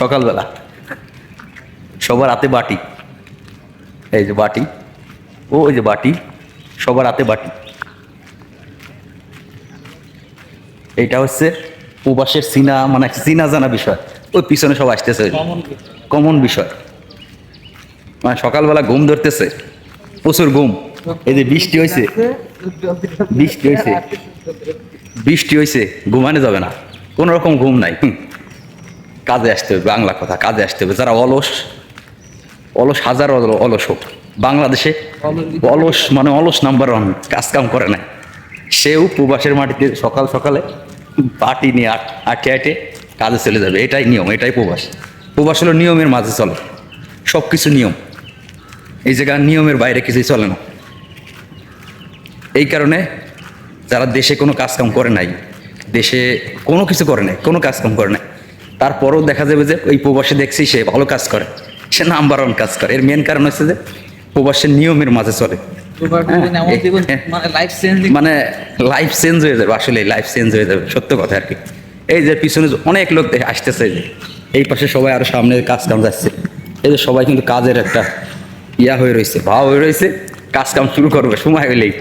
সকালবেলা। সবার হাতে বাটি। এই যে বাটি। ও ওই যে বাটি। সবার হাতে বাটি। এইটা হচ্ছে প্রবাসের সিনা মানে সিনা জানা বিষয়। ওই পিছনে সব আসতেছে কমন বিষয়। মানে সকালবেলা ঘুম ধরতেছে। প্রচুর ঘুম। এই যে বৃষ্টি হয়েছে বৃষ্টি হয়েছে বৃষ্টি হয়েছে ঘুমানো যাবে না। কোনো রকম ঘুম নাই। কাজে আসতে হবে, বাংলা কথা, কাজে আসতে হবে। যারা অলস অলস, হাজার অল- অলস হোক, বাংলাদেশে অলস মানে অলস নাম্বার ওয়ান কাজ কাম করে না। সেও প্রবাসের মাটিতে সকাল সকালে পাটি নিয়ে আট, আটে কাজে চলে যাবে। এটাই নিয়ম, এটাই প্রবাস। প্রবাস হলো নিয়মের মাঝে চলে। সব কিছু নিয়ম। এই জায়গায় নিয়মের বাইরে কিছুই চলে না। এই কারণে যারা দেশে কোনো কাজকাম করে নাই, দেশে কোনো কিছু করে নাই, কোনো কাজকাম করে নাই তারপরেও দেখা যাবে যে ওই প্রবাসে দেখছি সে ভালো কাজ করে। সে নাম্বার ওয়ান কাজ করে। এর মেন কারণ হচ্ছে যে প্রবাসের নিয়মের মাঝে চলে। হ্যাঁ। মানে লাইফ চেঞ্জিং মানে লাইফ চেঞ্জ হয়ে যাবে আসলে লাইফ চেঞ্জ হয়ে যাবে সত্য কথা আর কি। এই যে পিছনে অনেক লোক দেখে আসতেছে এই যে এই পাশে সবাই আরও সামনে কাজ কাম যাচ্ছে। এই যে সবাই কিন্তু কাজের একটা ইয়া হয়ে রয়েছে ভাব হয়ে রয়েছে কাজ কাম শুরু করবে সময় হইলেই।